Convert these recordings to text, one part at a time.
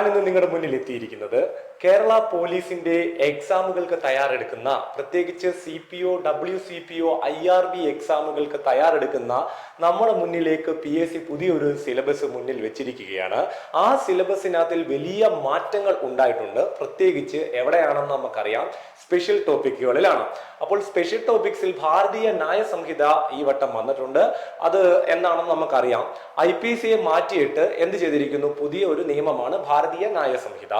ഞാൻ ഇന്ന് നിങ്ങളുടെ മുന്നിൽ എത്തിയിരിക്കുന്നത് കേരള പോലീസിന്റെ എക്സാമുകൾക്ക് തയ്യാറെടുക്കുന്ന പ്രത്യേകിച്ച് C P O W C P O I R B എക്സാമുകൾക്ക് തയ്യാറെടുക്കുന്ന നമ്മുടെ മുന്നിലേക്ക് പി എസ് സി പുതിയൊരു സിലബസ് മുന്നിൽ വെച്ചിരിക്കുകയാണ്. ആ സിലബസിനകത്തിൽ വലിയ മാറ്റങ്ങൾ ഉണ്ടായിട്ടുണ്ട്. പ്രത്യേകിച്ച് എവിടെയാണെന്ന് നമുക്കറിയാം. സ്പെഷ്യൽ ടോപ്പിക്കുകളിലാണ് അപ്പോൾ സ്പെഷ്യൽ ടോപ്പിക്സിൽ ഭാരതീയ ന്യായ സംഹിത ഈ വട്ടം വന്നിട്ടുണ്ട്. അത് എന്താണെന്ന് നമുക്കറിയാം. ഐ പി സിയെ മാറ്റിയിട്ട് എന്ത് ചെയ്തിരിക്കുന്നു? പുതിയ ഒരു നിയമമാണ് ഭാരതീയ ന്യായ സംഹിത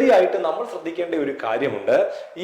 അതിലുപരിയായിട്ട് നമ്മൾ ശ്രദ്ധിക്കേണ്ട ഒരു കാര്യമുണ്ട്.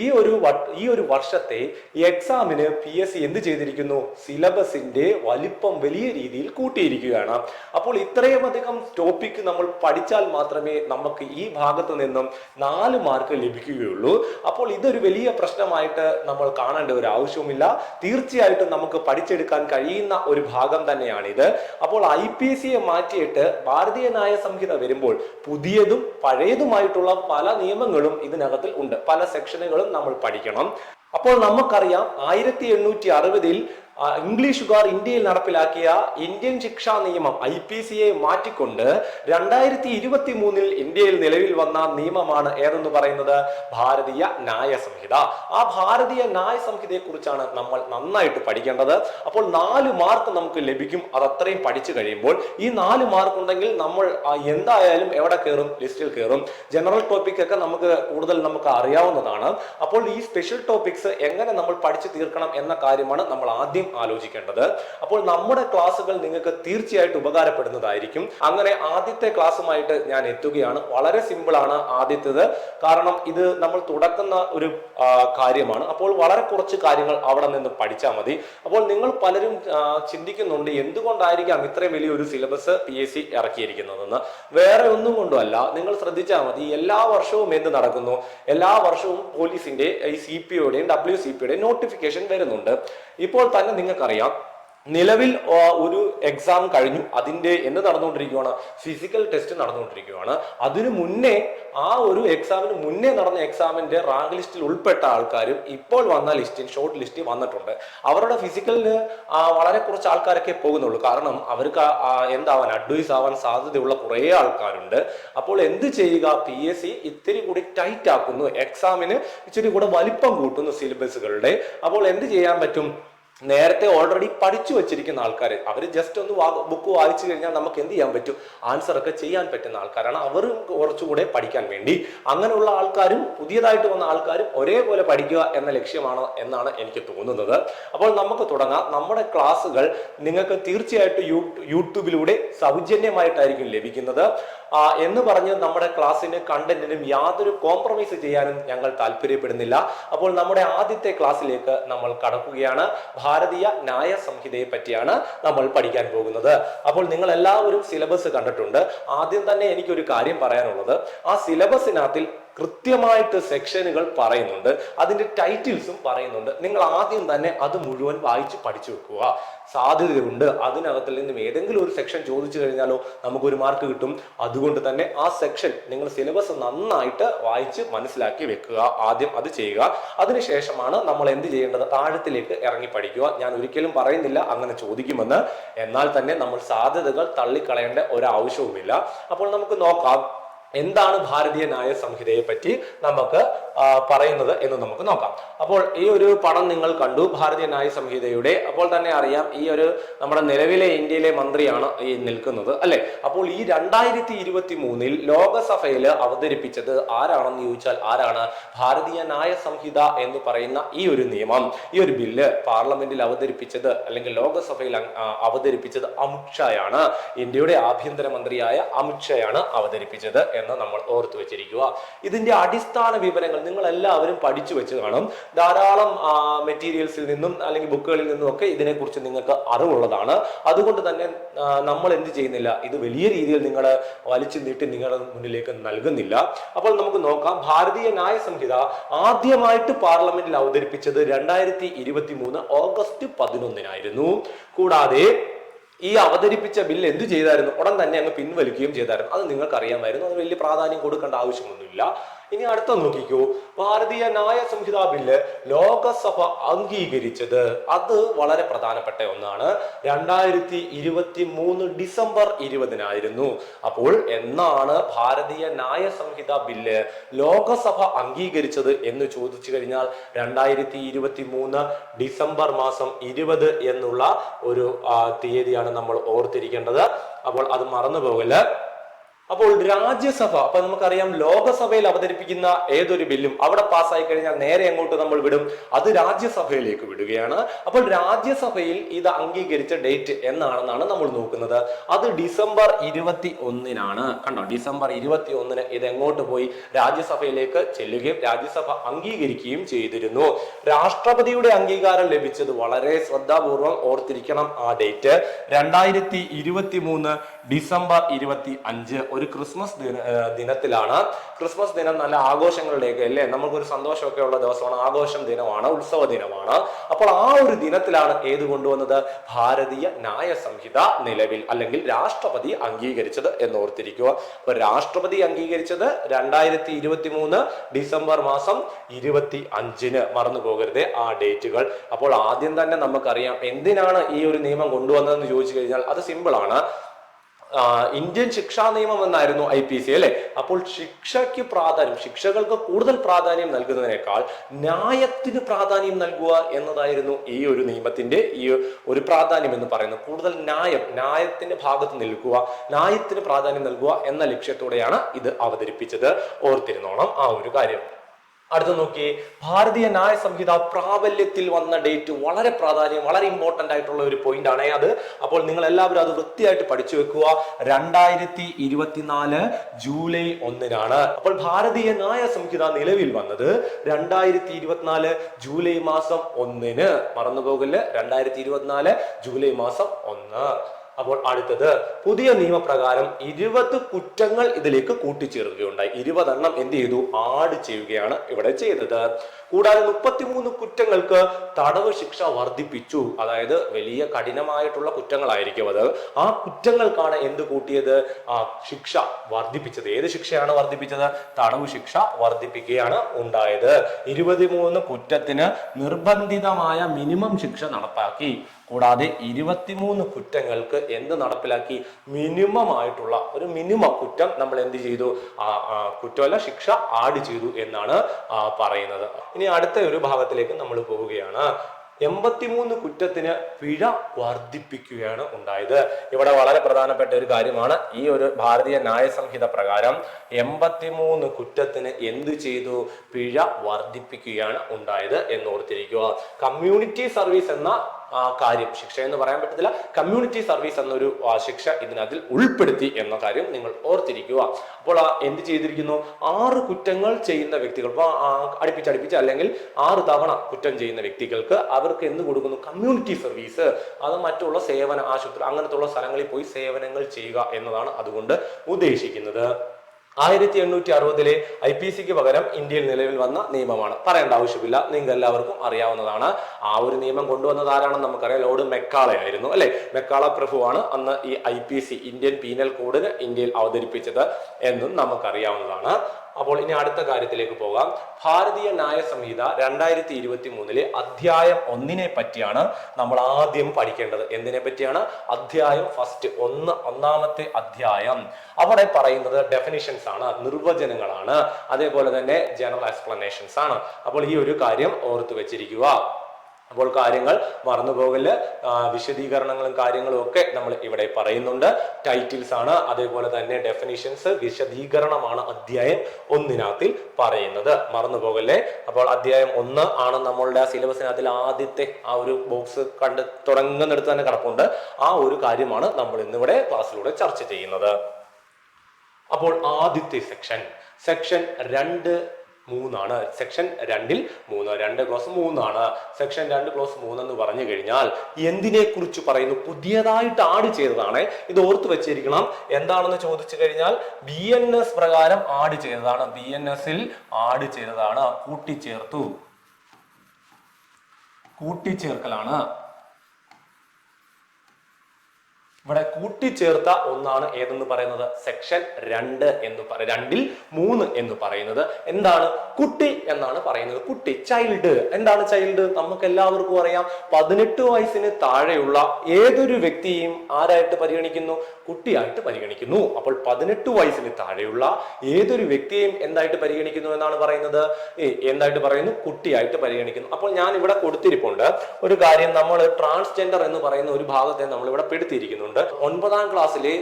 ഈ ഒരു ഈ ഒരു വർഷത്തെ എക്സാമിന് പി എസ് സി എന്ത് ചെയ്തിരിക്കുന്നു? സിലബസിന്റെ വലിപ്പം വലിയ രീതിയിൽ കൂട്ടിയിരിക്കുകയാണ്. അപ്പോൾ ഇത്രയും അധികം ടോപ്പിക്ക് നമ്മൾ പഠിച്ചാൽ മാത്രമേ നമുക്ക് ഈ ഭാഗത്ത് നിന്നും നാല് മാർക്ക് ലഭിക്കുകയുള്ളൂ. അപ്പോൾ ഇതൊരു വലിയ പ്രശ്നമായിട്ട് നമ്മൾ കാണേണ്ട ഒരു ആവശ്യവുമില്ല. തീർച്ചയായിട്ടും നമുക്ക് പഠിച്ചെടുക്കാൻ കഴിയുന്ന ഒരു ഭാഗം തന്നെയാണിത്. അപ്പോൾ ഐ പി സിയെ മാറ്റിയിട്ട് ഭാരതീയ നയ സംഹിത വരുമ്പോൾ പുതിയതും പഴയതുമായിട്ടുള്ള പല നിയമങ്ങളും ഇതിനകത്തിൽ ഉണ്ട്. പല സെക്ഷനുകളും നമ്മൾ പഠിക്കണം. അപ്പോൾ നമുക്കറിയാം ആയിരത്തി എണ്ണൂറ്റി അറുപതിൽ ഇംഗ്ലീഷുകാർ ഇന്ത്യയിൽ നടപ്പിലാക്കിയ ഇന്ത്യൻ ശിക്ഷാ നിയമം ഐ പി സിയെ മാറ്റിക്കൊണ്ട് രണ്ടായിരത്തി ഇരുപത്തി മൂന്നിൽ ഇന്ത്യയിൽ നിലവിൽ വന്ന നിയമമാണ് ഏതെന്ന് പറയുന്നത്? ഭാരതീയ ന്യായ സംഹിത. ആ ഭാരതീയ ന്യായ സംഹിതയെ കുറിച്ചാണ് നമ്മൾ നന്നായിട്ട് പഠിക്കേണ്ടത്. അപ്പോൾ നാല് മാർക്ക് നമുക്ക് ലഭിക്കും. അത് അത്രയും പഠിച്ചു കഴിയുമ്പോൾ ഈ നാല് മാർക്ക് ഉണ്ടെങ്കിൽ നമ്മൾ എന്തായാലും എവിടെ കയറും? ലിസ്റ്റിൽ കയറും. ജനറൽ ടോപ്പിക് ഒക്കെ നമുക്ക് കൂടുതൽ നമുക്ക് അറിയാവുന്നതാണ്. അപ്പോൾ ഈ സ്പെഷ്യൽ ടോപ്പിക്സ് എങ്ങനെ നമ്മൾ പഠിച്ചു തീർക്കണം എന്ന കാര്യമാണ് നമ്മൾ ആദ്യം ആലോചിക്കേണ്ടത്. അപ്പോൾ നമ്മുടെ ക്ലാസ്സുകൾ നിങ്ങൾക്ക് തീർച്ചയായിട്ടും ഉപകാരപ്പെടുന്നതായിരിക്കും. അങ്ങനെ ആദ്യത്തെ ക്ലാസ്സുമായിട്ട് ഞാൻ എത്തുകയാണ്. വളരെ സിമ്പിൾ ആണ് ആദ്യത്തേത്. കാരണം ഇത് നമ്മൾ തുടക്കുന്ന ഒരു കാര്യമാണ്. അപ്പോൾ വളരെ കുറച്ച് കാര്യങ്ങൾ അവിടെ നിന്ന് പഠിച്ചാൽ മതി. അപ്പോൾ നിങ്ങൾ പലരും ചിന്തിക്കുന്നുണ്ട് എന്തുകൊണ്ടായിരിക്കാം ഇത്രയും വലിയൊരു സിലബസ് പി എസ് സി ഇറക്കിയിരിക്കുന്നതെന്ന്. വേറെ ഒന്നും കൊണ്ടുമല്ല. നിങ്ങൾ ശ്രദ്ധിച്ചാൽ മതി. എല്ലാ വർഷവും എന്ത് നടക്കുന്നു? എല്ലാ വർഷവും പോലീസിന്റെ ഈ സി പി ഒയുടെയും ഡബ്ല്യു സി പിയുടെയും നോട്ടിഫിക്കേഷൻ വരുന്നുണ്ട്. ഇപ്പോൾ തന്നെ നിങ്ങൾക്കറിയാം നിലവിൽ ഒരു എക്സാം കഴിഞ്ഞു. അതിന്റെ എന്ത് നടന്നുകൊണ്ടിരിക്കുകയാണ് ഫിസിക്കൽ ടെസ്റ്റ് നടന്നുകൊണ്ടിരിക്കുകയാണ് അതിനു മുന്നേ ആ ഒരു എക്സാമിന് മുന്നേ നടന്ന എക്സാമിന്റെ റാങ്ക് ലിസ്റ്റിൽ ഉൾപ്പെട്ട ആൾക്കാരും ഇപ്പോൾ വന്ന ലിസ്റ്റിൽ ഷോർട്ട് ലിസ്റ്റിൽ വന്നിട്ടുണ്ട്. അവരുടെ ഫിസിക്കലിന് വളരെ കുറച്ച് ആൾക്കാരൊക്കെ പോകുന്നുള്ളൂ. കാരണം അവർക്ക് എന്താവാൻ അഡ്വൈസ് ആവാൻ സാധ്യതയുള്ള കുറേ ആൾക്കാരുണ്ട്. അപ്പോൾ എന്ത് ചെയ്യുക? പി എസ് സി ഇത്തിരി കൂടി ടൈറ്റ് ആക്കുന്നു. എക്സാമിന് ഇച്ചിരി കൂടെ വലിപ്പം കൂട്ടുന്നു സിലബസുകളുടെ അപ്പോൾ എന്ത് ചെയ്യാൻ പറ്റും? നേരത്തെ ഓൾറെഡി പഠിച്ചു വെച്ചിരിക്കുന്ന ആൾക്കാർ അവർ ജസ്റ്റ് ഒന്ന് ബുക്ക് വായിച്ചു കഴിഞ്ഞാൽ നമുക്ക് എന്ത് ചെയ്യാൻ പറ്റും? ആൻസർ ഒക്കെ ചെയ്യാൻ പറ്റുന്ന ആൾക്കാരാണ്. അവരും കുറച്ചുകൂടെ പഠിക്കാൻ വേണ്ടി. അങ്ങനെയുള്ള ആൾക്കാരും പുതിയതായിട്ട് വന്ന ആൾക്കാരും ഒരേപോലെ പഠിക്കുക എന്ന ലക്ഷ്യമാണ് എന്നാണ് എനിക്ക് തോന്നുന്നത്. അപ്പോൾ നമുക്ക് തുടങ്ങാം. നമ്മുടെ ക്ലാസ്സുകൾ നിങ്ങൾക്ക് തീർച്ചയായിട്ടും യൂട്യൂബിലൂടെ സൗജന്യമായിട്ടായിരിക്കും ലഭിക്കുന്നത്. എന്ന് പറഞ്ഞ് നമ്മുടെ ക്ലാസ്സിന് കണ്ടന്റിനും യാതൊരു കോംപ്രമൈസ് ചെയ്യാനും ഞങ്ങൾ താല്പര്യപ്പെടുന്നില്ല. അപ്പോൾ നമ്മുടെ ആദ്യത്തെ ക്ലാസ്സിലേക്ക് നമ്മൾ കടക്കുകയാണ്. ഭാരതീയ ന്യായ സംഹിതയെ പറ്റിയാണ് നമ്മൾ പഠിക്കാൻ പോകുന്നത്. അപ്പോൾ നിങ്ങൾ എല്ലാവരും സിലബസ് കണ്ടിട്ടുണ്ട്. ആദ്യം തന്നെ എനിക്കൊരു കാര്യം പറയാനുള്ളത്. ആ സിലബസിനകത്തിൽ കൃത്യമായിട്ട് സെക്ഷനുകൾ പറയുന്നുണ്ട്. അതിന്റെ ടൈറ്റിൽസും പറയുന്നുണ്ട്. നിങ്ങൾ ആദ്യം തന്നെ അത് മുഴുവൻ വായിച്ച് പഠിച്ചു വെക്കുക. സാധ്യതയുണ്ട്. അതിനകത്തിൽ നിന്നും ഏതെങ്കിലും ഒരു സെക്ഷൻ ചോദിച്ചു കഴിഞ്ഞാലോ നമുക്കൊരു മാർക്ക് കിട്ടും. അതുകൊണ്ട് തന്നെ ആ സെക്ഷൻ നിങ്ങൾ സിലബസ് നന്നായിട്ട് വായിച്ച് മനസ്സിലാക്കി വെക്കുക. ആദ്യം അത് ചെയ്യുക. അതിനുശേഷമാണ് നമ്മൾ എന്ത് ചെയ്യേണ്ടത്? താഴത്തിലേക്ക് ഇറങ്ങി പഠിക്കുക. ഞാൻ ഒരിക്കലും പറയുന്നില്ല അങ്ങനെ ചോദിക്കുമെന്ന്. എന്നാൽ തന്നെ നമ്മൾ സാധ്യതകൾ തള്ളിക്കളയേണ്ട ഒരാവശ്യവുമില്ല. അപ്പോൾ നമുക്ക് നോക്കാം. എന്താണ് ഭാരതീയ ന്യായ സംഹിതയെ പറ്റി നമുക്ക് പറയുന്നത് എന്ന് നമുക്ക് നോക്കാം. അപ്പോൾ ഈ ഒരു പടം നിങ്ങൾ കണ്ടു ഭാരതീയ ന്യായ സംഹിതയുടെ അപ്പോൾ തന്നെ അറിയാം ഈ ഒരു നമ്മുടെ നിലവിലെ ഇന്ത്യയിലെ മന്ത്രിയാണ് ഈ നിൽക്കുന്നത് അല്ലെ? അപ്പോൾ ഈ രണ്ടായിരത്തി ഇരുപത്തി മൂന്നിൽ ലോകസഭയിൽ അവതരിപ്പിച്ചത് ആരാണെന്ന് ചോദിച്ചാൽ ആരാണ്? ഭാരതീയ ന്യായ സംഹിത എന്ന് പറയുന്ന ഈ ഒരു നിയമം ഈ ഒരു ബില്ല് പാർലമെന്റിൽ അവതരിപ്പിച്ചത് അല്ലെങ്കിൽ ലോകസഭയിൽ അവതരിപ്പിച്ചത് അമിത്ഷായാണ് ഇന്ത്യയുടെ ആഭ്യന്തര മന്ത്രിയായ അമിത്ഷായാണ് അവതരിപ്പിച്ചത് എന്ന് നമ്മൾ ഓർത്തു വെച്ചിരിക്കുക. ഇതിന്റെ അടിസ്ഥാന വിവരങ്ങൾ നിങ്ങൾ എല്ലാവരും പഠിച്ചു വെച്ച് കാണും. ധാരാളം മെറ്റീരിയൽസിൽ നിന്നും അല്ലെങ്കിൽ ബുക്കുകളിൽ നിന്നും ഒക്കെ ഇതിനെക്കുറിച്ച് നിങ്ങൾക്ക് അറിവുള്ളതാണ്. അതുകൊണ്ട് തന്നെ നമ്മൾ എന്ത് ചെയ്യുന്നില്ല? ഇത് വലിയ രീതിയിൽ നിങ്ങൾ വലിച്ചു നീട്ടി നിങ്ങളുടെ മുന്നിലേക്ക് നൽകുന്നില്ല. അപ്പോൾ നമുക്ക് നോക്കാം. ഭാരതീയ ന്യായ സംഹിത ആദ്യമായിട്ട് പാർലമെന്റിൽ അവതരിപ്പിച്ചത് രണ്ടായിരത്തി ഇരുപത്തി മൂന്ന് ഓഗസ്റ്റ് പതിനൊന്നിനായിരുന്നു. കൂടാതെ ഈ അവതരിപ്പിച്ച ബില്ല് എന്ത് ചെയ്തായിരുന്നു? ഉടൻ തന്നെ അങ്ങ് പിൻവലിക്കുകയും ചെയ്തായിരുന്നു. അത് നിങ്ങൾക്ക് അറിയാമായിരുന്നു അത് വലിയ പ്രാധാന്യം കൊടുക്കേണ്ട ആവശ്യമൊന്നുമില്ല. ഇനി അടുത്ത നോക്കിക്കൂ. ഭാരതീയ നായ സംഹിതാ ബില്ല് ലോകസഭ അംഗീകരിച്ചത്. അത് വളരെ പ്രധാനപ്പെട്ട ഒന്നാണ്. രണ്ടായിരത്തി ഇരുപത്തി മൂന്ന് ഡിസംബർ ഇരുപതിനായിരുന്നു. അപ്പോൾ എന്നാണ് ഭാരതീയ നായ സംഹിത ബില്ല് ലോകസഭ അംഗീകരിച്ചത് എന്ന് ചോദിച്ചു കഴിഞ്ഞാൽ രണ്ടായിരത്തി ഇരുപത്തി മൂന്ന് ഡിസംബർ മാസം ഇരുപത് എന്നുള്ള ഒരു തീയതിയാണ് നമ്മൾ ഓർത്തിരിക്കേണ്ടത്. അപ്പോൾ അത് മറന്നു പോകൽ അപ്പോൾ രാജ്യസഭ അപ്പൊ നമുക്കറിയാം ലോകസഭയിൽ അവതരിപ്പിക്കുന്ന ഏതൊരു ബില്ലും അവിടെ പാസ്സായി കഴിഞ്ഞാൽ നേരെ എങ്ങോട്ട് നമ്മൾ വിടും. അത് രാജ്യസഭയിലേക്ക് വിടുകയാണ്. അപ്പോൾ രാജ്യസഭയിൽ ഇത് അംഗീകരിച്ച ഡേറ്റ് എന്നാണെന്നാണ് നമ്മൾ നോക്കുന്നത്. അത് ഡിസംബർ ഇരുപത്തി ഒന്നിനാണ് കണ്ടോ ഡിസംബർ ഇരുപത്തി ഒന്നിന് ഇത് എങ്ങോട്ട് പോയി? രാജ്യസഭയിലേക്ക് ചെല്ലുകയും രാജ്യസഭ അംഗീകരിക്കുകയും ചെയ്തിരുന്നു. രാഷ്ട്രപതിയുടെ അംഗീകാരം ലഭിച്ചത് വളരെ ശ്രദ്ധാപൂർവം ഓർത്തിരിക്കണം ആ ഡേറ്റ്. രണ്ടായിരത്തി ഡിസംബർ ഇരുപത്തി അഞ്ച് ഒരു ക്രിസ്മസ് ദിന ദിനത്തിലാണ്. ക്രിസ്മസ് ദിനം നല്ല ആഘോഷങ്ങളിലേക്ക് അല്ലേ? നമുക്കൊരു സന്തോഷമൊക്കെ ഉള്ള ദിവസമാണ്. ആഘോഷം ദിനമാണ് ഉത്സവ ദിനമാണ്. അപ്പോൾ ആ ഒരു ദിനത്തിലാണ് ഏത് കൊണ്ടുവന്നത്? ഭാരതീയ ന്യായ സംഹിത നിലവിൽ അല്ലെങ്കിൽ രാഷ്ട്രപതി അംഗീകരിച്ചത് എന്ന് ഓർത്തിരിക്കുക അപ്പൊ രാഷ്ട്രപതി അംഗീകരിച്ചത് രണ്ടായിരത്തി ഇരുപത്തി മൂന്ന് ഡിസംബർ മാസം ഇരുപത്തി അഞ്ചിന് മറന്നു പോകരുത് ആ ഡേറ്റുകൾ. അപ്പോൾ ആദ്യം തന്നെ നമുക്കറിയാം എന്തിനാണ് ഈ ഒരു നിയമം കൊണ്ടുവന്നതെന്ന് ചോദിച്ചു കഴിഞ്ഞാൽ അത് സിമ്പിൾ ആണ് ആ, ഇന്ത്യൻ ശിക്ഷാ നിയമം എന്നായിരുന്നു ഐ പി സി അല്ലെ? അപ്പോൾ ശിക്ഷയ്ക്ക് പ്രാധാന്യം ശിക്ഷകൾക്ക് കൂടുതൽ പ്രാധാന്യം നൽകുന്നതിനേക്കാൾ ന്യായത്തിന് പ്രാധാന്യം നൽകുക എന്നതായിരുന്നു ഈ ഒരു നിയമത്തിന്റെ ഈ ഒരു പ്രാധാന്യം എന്ന് പറയുന്നത്. കൂടുതൽ ന്യായം ന്യായത്തിന്റെ ഭാഗത്ത് നിൽക്കുക ന്യായത്തിന് പ്രാധാന്യം നൽകുക എന്ന ലക്ഷ്യത്തോടെയാണ് ഇത് അവതരിപ്പിച്ചത്. ഓർത്തിരുന്നോണം ആ ഒരു കാര്യം. അടുത്ത നോക്കി ഭാരതീയ ന്യായ സംഹിത പ്രാബല്യത്തിൽ വന്ന ഡേറ്റ് വളരെ പ്രാധാന്യം വളരെ ഇമ്പോർട്ടന്റ് ആയിട്ടുള്ള ഒരു പോയിന്റ് ആണ് അത്. അപ്പോൾ നിങ്ങൾ എല്ലാവരും അത് വൃത്തിയായിട്ട് പഠിച്ചു വെക്കുക. രണ്ടായിരത്തി ഇരുപത്തിനാല് ജൂലൈ ഒന്നിനാണ്. അപ്പോൾ ഭാരതീയ ന്യായ സംഹിത നിലവിൽ വന്നത് രണ്ടായിരത്തി ഇരുപത്തിനാല് ജൂലൈ മാസം ഒന്നിന്. മറന്നുപോകൽ രണ്ടായിരത്തി ഇരുപത്തിനാല് ജൂലൈ മാസം ഒന്ന്. അപ്പോൾ അടുത്തത് പുതിയ നിയമപ്രകാരം ഇരുപത് കുറ്റങ്ങൾ ഇതിലേക്ക് കൂട്ടിച്ചേർക്കുകയുണ്ടായി. ഇരുപതെണ്ണം എന്ത് ചെയ്തു? ആഡ് ചെയ്യുകയാണ് ഇവിടെ ചെയ്തത്. കൂടാതെ മുപ്പത്തിമൂന്ന് കുറ്റങ്ങൾക്ക് തടവ് ശിക്ഷ വർദ്ധിപ്പിച്ചു. അതായത് വലിയ കഠിനമായിട്ടുള്ള കുറ്റങ്ങളായിരിക്കും അത്. ആ കുറ്റങ്ങൾക്കാണ് എന്ത് കൂട്ടിയത്? ആ ശിക്ഷ വർദ്ധിപ്പിച്ചത്. ഏത് ശിക്ഷയാണ് വർദ്ധിപ്പിച്ചത്? തടവ് ശിക്ഷ വർദ്ധിപ്പിക്കുകയാണ് ഉണ്ടായത്. ഇരുപത്തിമൂന്ന് കുറ്റത്തിന് നിർബന്ധിതമായ മിനിമം ശിക്ഷ നടപ്പാക്കി. കൂടാതെ ഇരുപത്തിമൂന്ന് കുറ്റങ്ങൾക്ക് എന്ത് നടപ്പിലാക്കി മിനിമം ആയിട്ടുള്ള ഒരു മിനിമം കുറ്റം നമ്മൾ എന്ത് ചെയ്തു? കുറ്റമല്ല ശിക്ഷ ആഡ് ചെയ്തു എന്നാണ് പറയുന്നത്. ഇനി അടുത്ത ഒരു ഭാഗത്തിലേക്ക് നമ്മൾ പോവുകയാണ്. എൺപത്തിമൂന്ന് കുറ്റത്തിന് പിഴ വർദ്ധിപ്പിക്കുകയാണ് ഉണ്ടായത്. ഇവിടെ വളരെ പ്രധാനപ്പെട്ട ഒരു കാര്യമാണ് ഈ ഒരു ഭാരതീയ ന്യായ സംഹിത പ്രകാരം എൺപത്തിമൂന്ന് കുറ്റത്തിന് എന്ത് ചെയ്തു? പിഴ വർദ്ധിപ്പിക്കുകയാണ് ഉണ്ടായത് എന്ന് ഓർത്തിരിക്കുക. കമ്മ്യൂണിറ്റി സർവീസ് എന്ന കാര്യം. ശിക്ഷ എന്ന് പറയാൻ പറ്റത്തില്ല. കമ്മ്യൂണിറ്റി സർവീസ് എന്നൊരു ശിക്ഷ ഇതിനകത്തിൽ ഉൾപ്പെടുത്തി എന്ന കാര്യം നിങ്ങൾ ഓർത്തിരിക്കുക. അപ്പോൾ എന്ത് ചെയ്തിരിക്കുന്നു? ആറ് കുറ്റങ്ങൾ ചെയ്യുന്ന വ്യക്തികൾ ഇപ്പോൾ അടുപ്പിച്ചടുപ്പിച്ച് അല്ലെങ്കിൽ ആറ് തവണ കുറ്റം ചെയ്യുന്ന വ്യക്തികൾക്ക് അവർക്ക് എന്ത് കൊടുക്കുന്നു? കമ്മ്യൂണിറ്റി സർവീസ് അത് മറ്റുള്ള സേവന ആശുപത്രി അങ്ങനത്തുള്ള സ്ഥലങ്ങളിൽ പോയി സേവനങ്ങൾ ചെയ്യുക എന്നതാണ് അതുകൊണ്ട് ഉദ്ദേശിക്കുന്നത്. ആയിരത്തി എണ്ണൂറ്റി അറുപതിലെ ഐ പി സിക്ക് പകരം ഇന്ത്യയിൽ നിലവിൽ വന്ന നിയമമാണ്. പറയേണ്ട ആവശ്യമില്ല. നിങ്ങൾക്ക് എല്ലാവർക്കും അറിയാവുന്നതാണ്. ആ ഒരു നിയമം കൊണ്ടുവന്നത് ആരാണെന്ന് നമുക്കറിയാം. ലോർഡ് മെക്കാളെ ആയിരുന്നു അല്ലെ? മെക്കാള പ്രഭുവാണ് അന്ന് ഈ I P C Indian penal കോഡിന് ഇന്ത്യയിൽ അവതരിപ്പിച്ചത് എന്നും നമുക്കറിയാവുന്നതാണ്. അപ്പോൾ ഇനി അടുത്ത കാര്യത്തിലേക്ക് പോകാം. ഭാരതീയ ന്യായ സംഹിത രണ്ടായിരത്തി ഇരുപത്തി മൂന്നിലെ അധ്യായം ഒന്നിനെ പറ്റിയാണ് നമ്മൾ ആദ്യം പഠിക്കേണ്ടത്. എന്തിനെ പറ്റിയാണ്? അധ്യായം ഫസ്റ്റ് ഒന്ന് ഒന്നാമത്തെ അധ്യായം. അവിടെ പറയുന്നത് ഡെഫിനിഷൻസ് ആണ് നിർവചനങ്ങളാണ്. അതേപോലെ തന്നെ ജനറൽ എക്സ്പ്ലനേഷൻസ് ആണ്. അപ്പോൾ ഈ ഒരു കാര്യം ഓർത്തു വെച്ചിരിക്കുക. അപ്പോൾ കാര്യങ്ങൾ മറന്നുപോകൽ പോകൽ. വിശദീകരണങ്ങളും കാര്യങ്ങളും ഒക്കെ നമ്മൾ ഇവിടെ പറയുന്നുണ്ട്. ടൈറ്റിൽസ് ആണ്. അതേപോലെ തന്നെ ഡെഫിനിഷൻസ് വിശദീകരണമാണ് അധ്യായം ഒന്നിനകത്തിൽ പറയുന്നത്. മറന്നുപോകല്ലേ അപ്പോൾ അധ്യായം ഒന്ന് ആണ് നമ്മളുടെ സിലബസിനകത്തിൽ ആദ്യത്തെ ആ ഒരു ബോക്സ് കണ്ട് തുടങ്ങുന്നിടത്ത് തന്നെ കിടപ്പുണ്ട്. ആ ഒരു കാര്യമാണ് നമ്മൾ ഇന്നിവിടെ ക്ലാസ്സിലൂടെ ചർച്ച ചെയ്യുന്നത്. അപ്പോൾ ആദ്യത്തെ സെക്ഷൻ സെക്ഷൻ രണ്ട് മൂന്നാണ്. സെക്ഷൻ രണ്ടിൽ മൂന്ന്. രണ്ട് ക്ലോസ് മൂന്നാണ്. സെക്ഷൻ രണ്ട് ക്ലോസ് മൂന്നെന്ന് പറഞ്ഞു കഴിഞ്ഞാൽ എന്തിനെ കുറിച്ച് പറയുന്നു? പുതിയതായിട്ട് ആഡ് ചെയ്തതാണ്. ഇത് ഓർത്ത് വെച്ചിരിക്കണം. എന്താണെന്ന് ചോദിച്ചു കഴിഞ്ഞാൽ ബി എൻ എസ് പ്രകാരം ആഡ് ചെയ്തതാണ്. ബി എൻ എസിൽ ആഡ് ചെയ്തതാണ്. കൂട്ടിച്ചേർത്തു. കൂട്ടിച്ചേർക്കലാണ്. ഇവിടെ കൂട്ടിച്ചേർത്ത ഒന്നാണ് ഏതെന്ന് പറയുന്നത്? സെക്ഷൻ രണ്ട് എന്ന് പറ രണ്ടിൽ മൂന്ന് എന്ന് പറയുന്നത്. എന്താണ്? കുട്ടി എന്നാണ് പറയുന്നത്. കുട്ടി ചൈൽഡ്. എന്താണ് ചൈൽഡ്? നമുക്ക് എല്ലാവർക്കും അറിയാം. പതിനെട്ട് വയസ്സിന് താഴെയുള്ള ഏതൊരു വ്യക്തിയും ആരായിട്ട് പരിഗണിക്കുന്നു? കുട്ടിയായിട്ട് പരിഗണിക്കുന്നു. അപ്പോൾ പതിനെട്ട് വയസ്സിന് താഴെയുള്ള ഏതൊരു വ്യക്തിയെയും എന്തായിട്ട് പരിഗണിക്കുന്നു എന്നാണ് പറയുന്നത്? എന്തായിട്ട് പറയുന്നു? കുട്ടിയായിട്ട് പരിഗണിക്കുന്നു. അപ്പോൾ ഞാൻ ഇവിടെ കൊടുത്തിരിപ്പുണ്ട്. ഒരു കാര്യം നമ്മൾ ട്രാൻസ്ജെൻഡർ എന്ന് പറയുന്ന ഒരു ഭാഗത്തെ നമ്മൾ ഇവിടെ പെടുത്തിയിരിക്കുന്നുണ്ട്. ഒൻപതാം ക്ലാസ്സിലെ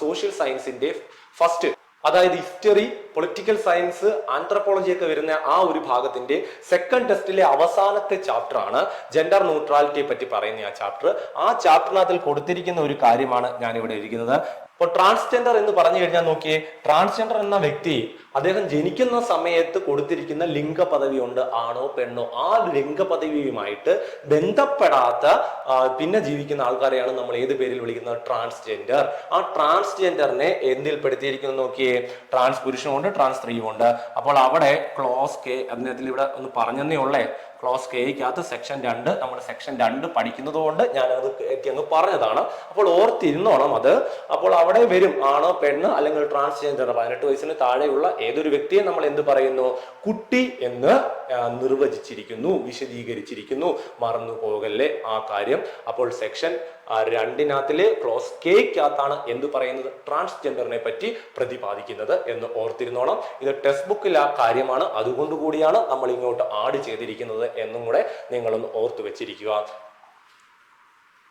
സോഷ്യൽ സയൻസിന്റെ ഫസ്റ്റ് അതായത് ഹിസ്റ്ററി പൊളിറ്റിക്കൽ സയൻസ് ആന്ത്രപ്പോളജി ഒക്കെ വരുന്ന ആ ഒരു ഭാഗത്തിന്റെ സെക്കൻഡ് ടെസ്റ്റിലെ അവസാനത്തെ ചാപ്റ്റർ ആണ് ജെൻഡർ ന്യൂട്രാലിറ്റിയെ പറ്റി പറയുന്ന ആ ചാപ്റ്റർ ആ ചാപ്റ്ററിനകത്തിൽ കൊടുത്തിരിക്കുന്ന ഒരു കാര്യമാണ് ഞാൻ ഇവിടെ ഇരിക്കുന്നത് ഇപ്പോൾ ട്രാൻസ്ജെൻഡർ എന്ന് പറഞ്ഞു കഴിഞ്ഞാൽ നോക്കിയേ ട്രാൻസ്ജെൻഡർ എന്ന വ്യക്തി അദ്ദേഹം ജനിക്കുന്ന സമയത്ത് കൊടുത്തിരിക്കുന്ന ലിംഗ പദവി ഉണ്ട് ആണോ പെണ്ണോ ആ ലിംഗ പദവിയുമായിട്ട് ബന്ധപ്പെടാത്ത പിന്നെ ജീവിക്കുന്ന ആൾക്കാരെയാണ് നമ്മൾ ഏത് പേരിൽ വിളിക്കുന്നത്? ട്രാൻസ്ജെൻഡർ ആ ട്രാൻസ്ജെൻഡറിനെ എന്തിൽ പെടുത്തിയിരിക്കുന്നു നോക്കിയേ? ട്രാൻസ് പുരുഷനുമുണ്ട് ട്രാൻസ് സ്ത്രീയുമുണ്ട്. അപ്പോൾ അവിടെ ക്ലോസ് കെ അതിനകത്തിൽ ഇവിടെ ഒന്ന് പറഞ്ഞതേ ഉള്ളേ. ക്ലോസ് കെയ്ക്കകത്ത് സെക്ഷൻ രണ്ട് നമ്മൾ സെക്ഷൻ രണ്ട് പഠിക്കുന്നത് കൊണ്ട് ഞാനത് അങ്ങ് പറഞ്ഞതാണ്. അപ്പോൾ ഓർത്തിരുന്നോണം അത്. അപ്പോൾ അവിടെ വരും ആണോ പെണ്ണ് അല്ലെങ്കിൽ ട്രാൻസ്ജെൻഡർ പതിനെട്ട് വയസ്സിന് താഴെയുള്ള ഏതൊരു വ്യക്തിയെ നമ്മൾ എന്ത് പറയുന്നു? കുട്ടി എന്ന് നിർവചിച്ചിരിക്കുന്നു വിശദീകരിച്ചിരിക്കുന്നു. മറന്നു പോകല്ലേ ആ കാര്യം. അപ്പോൾ സെക്ഷൻ രണ്ടിനകത്തിലെ ക്ലോസ് കേക്കകത്താണ് എന്ത് പറയുന്നത്? ട്രാൻസ്ജെൻഡറിനെ പറ്റി പ്രതിപാദിക്കുന്നത് എന്ന് ഓർത്തിരുന്നോണം. ഇത് ടെക്സ്റ്റ് ബുക്കിൽ ആ കാര്യമാണ്. അതുകൊണ്ട് കൂടിയാണ് നമ്മൾ ഇങ്ങോട്ട് ആഡ് ചെയ്തിരിക്കുന്നത് എന്നും കൂടെ നിങ്ങളൊന്ന് ഓർത്തു വെച്ചിരിക്കുക.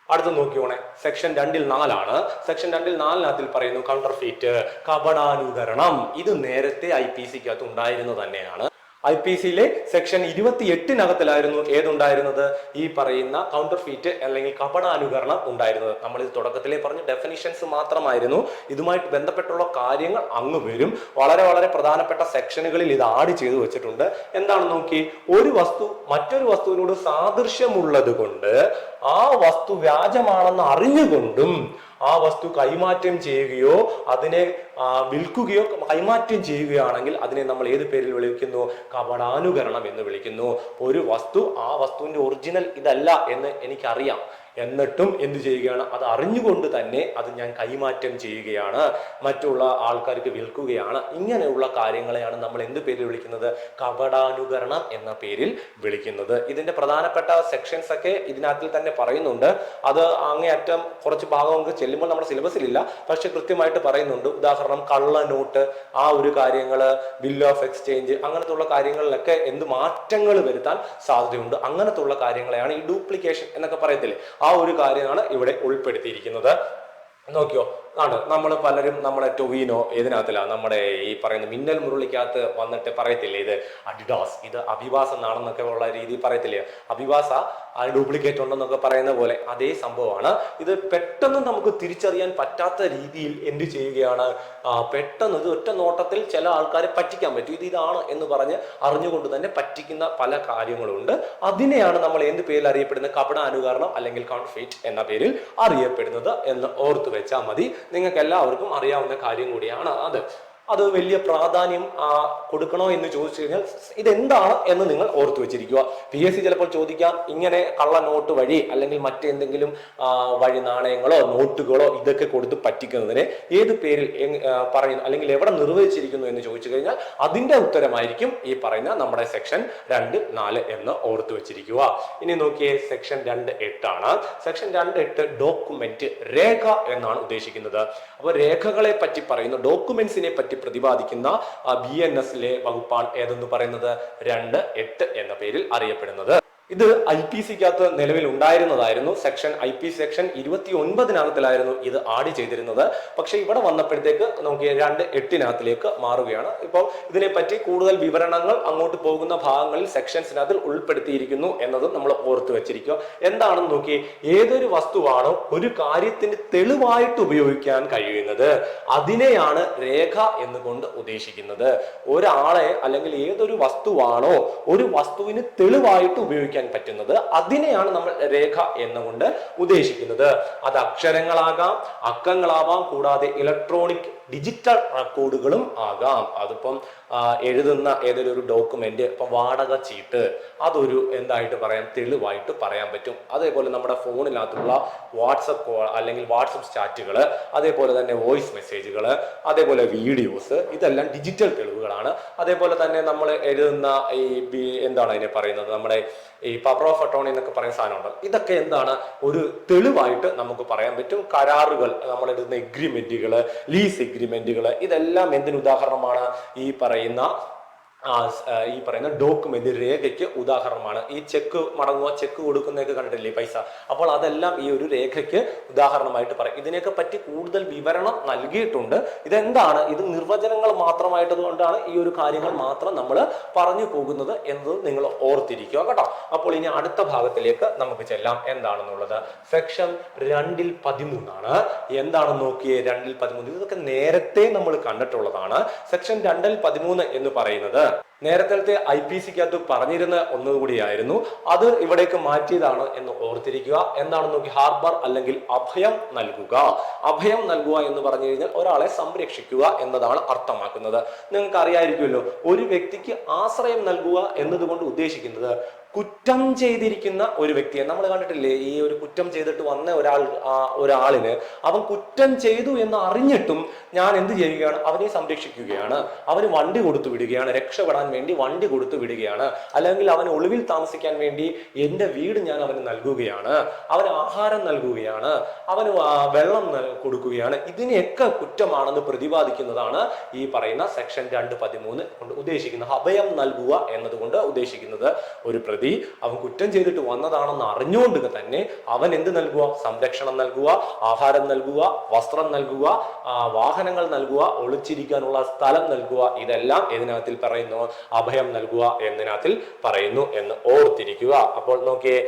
അടുത്ത നോക്കിയോണേ സെക്ഷൻ രണ്ടിൽ നാലാണ്. സെക്ഷൻ രണ്ടിൽ നാലിനകത്തിൽ പറയുന്നു കൗണ്ടർ ഫീറ്റ് കപടാനുകരണം. ഇത് നേരത്തെ ഐ പി സിക്കകത്ത് ഉണ്ടായിരുന്നത് തന്നെയാണ്. ഐ പി സിയിലെ സെക്ഷൻ ഇരുപത്തി എട്ടിനകത്തിലായിരുന്നു ഏതുണ്ടായിരുന്നത്? ഈ പറയുന്ന കൗണ്ടർ ഫീറ്റ് അല്ലെങ്കിൽ കപടാനുകരണം ഉണ്ടായിരുന്നത്. നമ്മൾ ഇത് തുടക്കത്തിലേ പറഞ്ഞു ഡെഫിനിഷൻസ് മാത്രമായിരുന്നു. ഇതുമായിട്ട് ബന്ധപ്പെട്ടുള്ള കാര്യങ്ങൾ അങ്ങ് വരും. വളരെ വളരെ പ്രധാനപ്പെട്ട സെക്ഷനുകളിൽ ഇത് ആഡ് ചെയ്തു വെച്ചിട്ടുണ്ട്. എന്താണ് നോക്കി ഒരു വസ്തു മറ്റൊരു വസ്തുവിനോട് സാദൃശ്യമുള്ളത് കൊണ്ട് ആ വസ്തു വ്യാജമാണെന്ന് അറിഞ്ഞുകൊണ്ടും ആ വസ്തു കൈമാറ്റം ചെയ്യുകയോ അതിനെ വിൽക്കുകയോ കൈമാറ്റം ചെയ്യുകയാണെങ്കിൽ അതിനെ നമ്മൾ ഏത് പേരിൽ വിളിക്കുന്നു? കപടാനുകരണം എന്ന് വിളിക്കുന്നു. ഒരു വസ്തു ആ വസ്തുവിന്റെ ഒറിജിനൽ ഇതല്ല എന്ന് എനിക്കറിയാം. എന്നിട്ടും എന്ത് ചെയ്യുകയാണ്? അത് അറിഞ്ഞുകൊണ്ട് തന്നെ അത് ഞാൻ കൈമാറ്റം ചെയ്യുകയാണ്. മറ്റുള്ള ആൾക്കാർക്ക് വിൽക്കുകയാണ്. ഇങ്ങനെയുള്ള കാര്യങ്ങളെയാണ് നമ്മൾ എന്ത് പേരിൽ വിളിക്കുന്നത്? കപടാനുകരണം എന്ന പേരിൽ വിളിക്കുന്നത്. ഇതിന്റെ പ്രധാനപ്പെട്ട സെക്ഷൻസ് ഒക്കെ ഇതിനകത്തിൽ തന്നെ പറയുന്നുണ്ട്. അത് അങ്ങേയറ്റം കുറച്ച് ഭാഗം നമുക്ക് ചെല്ലുമ്പോൾ നമ്മുടെ സിലബസിലില്ല പക്ഷെ കൃത്യമായിട്ട് പറയുന്നുണ്ട്. ഉദാഹരണം കള്ള നോട്ട് ആ ഒരു കാര്യങ്ങൾ ബിൽ ഓഫ് എക്സ്ചേഞ്ച് അങ്ങനത്തെ ഉള്ള കാര്യങ്ങളിലൊക്കെ എന്ത് മാറ്റങ്ങൾ വരുത്താൻ സാധ്യതയുണ്ട്. അങ്ങനത്തെ ഉള്ള കാര്യങ്ങളെയാണ് ഈ ഡ്യൂപ്ലിക്കേഷൻ എന്നൊക്കെ പറയത്തില്ലേ? ഒരു കാര്യമാണ് ഇവിടെ ഉൾപ്പെടുത്തിയിരിക്കുന്നത്. നോക്കിയോ ആണ്. നമ്മൾ പലരും നമ്മുടെ ടൊവീനോ ഏതിനകത്തിലാണ് നമ്മുടെ ഈ പറയുന്ന മിന്നൽ മുരളിക്കകത്ത് വന്നിട്ട് പറയത്തില്ലേ? ഇത് അഡിഡാസ് ഇത് അഭിവാസ് എന്നാണെന്നൊക്കെ ഉള്ള രീതിയിൽ പറയത്തില്ലേ? അഭിവാസ ആ ഡ്യൂപ്ലിക്കേറ്റ് ഉണ്ടെന്നൊക്കെ പറയുന്ന പോലെ അതേ സംഭവമാണ്. ഇത് പെട്ടെന്ന് നമുക്ക് തിരിച്ചറിയാൻ പറ്റാത്ത രീതിയിൽ എന്ത് ചെയ്യുകയാണ്? പെട്ടെന്ന് ഇത് ഒറ്റ നോട്ടത്തിൽ ചില ആൾക്കാരെ പറ്റിക്കാൻ പറ്റും. ഇത് ഇതാണ് എന്ന് പറഞ്ഞ് അറിഞ്ഞുകൊണ്ട് തന്നെ പറ്റിക്കുന്ന പല കാര്യങ്ങളുണ്ട്. അതിനെയാണ് നമ്മൾ എന്ത് പേരിൽ അറിയപ്പെടുന്നത്? കപട അനുകരണം അല്ലെങ്കിൽ കോൺഫിറ്റ് എന്ന പേരിൽ അറിയപ്പെടുന്നത് എന്ന് ഓർത്തു വെച്ചാൽ മതി. നിങ്ങൾക്ക് എല്ലാവർക്കും അറിയാവുന്ന കാര്യം കൂടിയാണ് അത്. അത് വലിയ പ്രാധാന്യം കൊടുക്കണോ എന്ന് ചോദിച്ചു കഴിഞ്ഞാൽ ഇതെന്താണ് എന്ന് നിങ്ങൾ ഓർത്തു വെച്ചിരിക്കുക. പി എസ് സി ചിലപ്പോൾ ചോദിക്കാം ഇങ്ങനെ കള്ള നോട്ട് വഴി അല്ലെങ്കിൽ മറ്റെന്തെങ്കിലും വഴി നാണയങ്ങളോ നോട്ടുകളോ ഇതൊക്കെ കൊടുത്ത് പറ്റിക്കുന്നതിനെ ഏത് പേരിൽ പറയുന്നു അല്ലെങ്കിൽ എവിടെ നിർവഹിച്ചിരിക്കുന്നു എന്ന് ചോദിച്ചു കഴിഞ്ഞാൽ അതിന്റെ ഉത്തരമായിരിക്കും ഈ പറയുന്ന നമ്മുടെ സെക്ഷൻ രണ്ട് നാല് എന്ന് ഓർത്തു വെച്ചിരിക്കുക. ഇനി നോക്കിയേ സെക്ഷൻ രണ്ട് എട്ടാണ്. സെക്ഷൻ രണ്ട് എട്ട് ഡോക്യുമെന്റ് രേഖ എന്നാണ് ഉദ്ദേശിക്കുന്നത്. അപ്പോൾ രേഖകളെ പറ്റി പറയുന്നു ഡോക്യുമെന്റ്സിനെ പറ്റി പ്രതിപാദിക്കുന്ന ബി എൻ എസിലെ വകുപ്പാണ് ഏതെന്ന് പറയുന്നത്? രണ്ട് എട്ട് എന്ന പേരിൽ അറിയപ്പെടുന്നത്. ഇത് ഐ പി സിക്കകത്ത് നിലവിൽ ഉണ്ടായിരുന്നതായിരുന്നു സെക്ഷൻ ഐ പി സെക്ഷൻ ഇരുപത്തി ഒൻപതിനകത്തിലായിരുന്നു ഇത് ആഡ് ചെയ്തിരുന്നത്. പക്ഷേ ഇവിടെ വന്നപ്പോഴത്തേക്ക് നമുക്ക് രണ്ട് എട്ടിനകത്തിലേക്ക് മാറുകയാണ്. ഇപ്പോൾ ഇതിനെപ്പറ്റി കൂടുതൽ വിവരണങ്ങൾ അങ്ങോട്ട് പോകുന്ന ഭാഗങ്ങളിൽ സെക്ഷൻസിനകത്തിൽ ഉൾപ്പെടുത്തിയിരിക്കുന്നു എന്നതും നമ്മൾ ഓർത്തു വെച്ചിരിക്കുക. എന്താണെന്ന് നോക്കി ഏതൊരു വസ്തുവാണോ ഒരു കാര്യത്തിന് തെളിവായിട്ട് ഉപയോഗിക്കാൻ കഴിയുന്നത്. അതിനെയാണ് രേഖ എന്ന് കൊണ്ട് ഉദ്ദേശിക്കുന്നത്. ഒരാളെ അല്ലെങ്കിൽ ഏതൊരു വസ്തുവാണോ ഒരു വസ്തുവിന് തെളിവായിട്ട് ഉപയോഗിക്കാൻ പറ്റുന്നത് അതിനെയാണ് നമ്മൾ രേഖ എന്നുകൊണ്ട് ഉദ്ദേശിക്കുന്നത്. അത് അക്ഷരങ്ങളാകാം അക്കങ്ങളാവാം കൂടാതെ ഇലക്ട്രോണിക് ഡിജിറ്റൽ റെക്കോർഡുകളും ആകാം. അതിപ്പം എഴുതുന്ന ഏതൊരു ഒരു ഡോക്യുമെന്റ് ഇപ്പം വാടക ചീട്ട് അതൊരു എന്തായിട്ട് പറയാം തെളിവായിട്ട് പറയാൻ പറ്റും. അതേപോലെ നമ്മുടെ ഫോണിനകത്തുള്ള വാട്സപ്പ് കോൾ അല്ലെങ്കിൽ വാട്സപ്പ് ചാറ്റുകൾ അതേപോലെ തന്നെ വോയിസ് മെസ്സേജുകൾ അതേപോലെ വീഡിയോസ് ഇതെല്ലാം ഡിജിറ്റൽ തെളിവുകളാണ്. അതേപോലെ തന്നെ നമ്മൾ എഴുതുന്ന ഈ എന്താണ് അതിനെ പറയുന്നത്? നമ്മുടെ ഈ പവർ ഓഫ് അട്ടോണി എന്നൊക്കെ പറയുന്ന സാധനമുണ്ട് ഇതൊക്കെ എന്താണ്? ഒരു തെളിവായിട്ട് നമുക്ക് പറയാൻ പറ്റും. കരാറുകൾ നമ്മൾ എഴുതുന്ന എഗ്രിമെന്റുകൾ ലീസ് എഗ്രിമെന്റുകൾ ഇതെല്ലാം എന്തിന് ഉദാഹരണമാണ്? ഈ പറയുന്ന ആ, സ്- ആ, ഈ പറയുന്ന ഡോക്യുമെന്റ് രേഖയ്ക്ക് ഉദാഹരണമാണ്. ഈ ചെക്ക് മടങ്ങുക ചെക്ക് കൊടുക്കുന്നതൊക്കെ കണ്ടിട്ടില്ലേ പൈസ? അപ്പോൾ അതെല്ലാം ഈ ഒരു രേഖയ്ക്ക് ഉദാഹരണമായിട്ട് പറയും. ഇതിനെയൊക്കെ പറ്റി കൂടുതൽ വിവരണം നൽകിയിട്ടുണ്ട്. ഇതെന്താണ്? ഇത് നിർവചനങ്ങൾ മാത്രമായിട്ട് കൊണ്ടാണ് ഈ ഒരു കാര്യങ്ങൾ മാത്രം നമ്മൾ പറഞ്ഞു പോകുന്നത് എന്നത് നിങ്ങൾ ഓർത്തിരിക്കുക കേട്ടോ. അപ്പോൾ ഇനി അടുത്ത ഭാഗത്തിലേക്ക് നമുക്ക് ചെല്ലാം. എന്താണെന്നുള്ളത്? സെക്ഷൻ രണ്ടിൽ പതിമൂന്നാണ്. എന്താണ് നോക്കിയേ? രണ്ടിൽ പതിമൂന്ന്. ഇതൊക്കെ നേരത്തെ നമ്മൾ കണ്ടിട്ടുള്ളതാണ്. സെക്ഷൻ രണ്ടിൽ പതിമൂന്ന് എന്ന് പറയുന്നത് നേരത്തെ ഐ പി സിക്കകത്ത് പറഞ്ഞിരുന്ന ഒന്നുകൂടിയായിരുന്നു. അത് ഇവിടേക്ക് മാറ്റിയതാണ് എന്ന് ഓർത്തിരിക്കുക. എന്താണെന്ന് നോക്കി ഹാർബർ അല്ലെങ്കിൽ അഭയം നൽകുക? അഭയം നൽകുക എന്ന് പറഞ്ഞു കഴിഞ്ഞാൽ ഒരാളെ സംരക്ഷിക്കുക എന്നതാണ് അർത്ഥമാക്കുന്നത്. നിങ്ങൾക്ക് അറിയായിരിക്കുമല്ലോ ഒരു വ്യക്തിക്ക് ആശ്രയം നൽകുക എന്നതുകൊണ്ട് ഉദ്ദേശിക്കുന്നത് കുറ്റം ചെയ്തിരിക്കുന്ന ഒരു വ്യക്തിയെ നമ്മൾ കണ്ടിട്ടില്ലേ? ഈ ഒരു കുറ്റം ചെയ്തിട്ട് വന്ന ഒരാൾ ഒരാളിന് അവൻ കുറ്റം ചെയ്തു എന്ന് അറിഞ്ഞിട്ടും ഞാൻ എന്ത് ചെയ്യുകയാണ്? അവനെ സംരക്ഷിക്കുകയാണ്. അവന് വണ്ടി കൊടുത്തു വിടുകയാണ്. രക്ഷപ്പെടാൻ വേണ്ടി വണ്ടി കൊടുത്തു വിടുകയാണ്. അല്ലെങ്കിൽ അവൻ ഒളിവിൽ താമസിക്കാൻ വേണ്ടി എന്റെ വീട് ഞാൻ അവന് നൽകുകയാണ്. അവന് ആഹാരം നൽകുകയാണ്. അവന് വെള്ളം കൊടുക്കുകയാണ്. ഇതിനെയൊക്കെ കുറ്റമാണെന്ന് പ്രതിപാദിക്കുന്നതാണ് ഈ പറയുന്ന സെക്ഷൻ രണ്ട് പതിമൂന്ന് കൊണ്ട് ഉദ്ദേശിക്കുന്നത്. അഭയം നൽകുക എന്നതുകൊണ്ട് ഉദ്ദേശിക്കുന്നത് ഒരു പ്രതി അവൻ കുറ്റം ചെയ്തിട്ട് വന്നതാണെന്ന് അറിഞ്ഞുകൊണ്ട് തന്നെ അവൻ എന്ത് നൽകുക? സംരക്ഷണം നൽകുക ആഹാരം നൽകുക വസ്ത്രം നൽകുക വാഹനങ്ങൾ നൽകുക ഒളിച്ചിരിക്കാനുള്ള സ്ഥലം നൽകുക. ഇതെല്ലാം ഇതിനകത്തിൽ പറയുന്നു. അഭയം നൽകുക എന്നതിനകത്തിൽ പറയുന്നു എന്ന് ഓർത്തിരിക്കുക. അപ്പോൾ നോക്കിയേ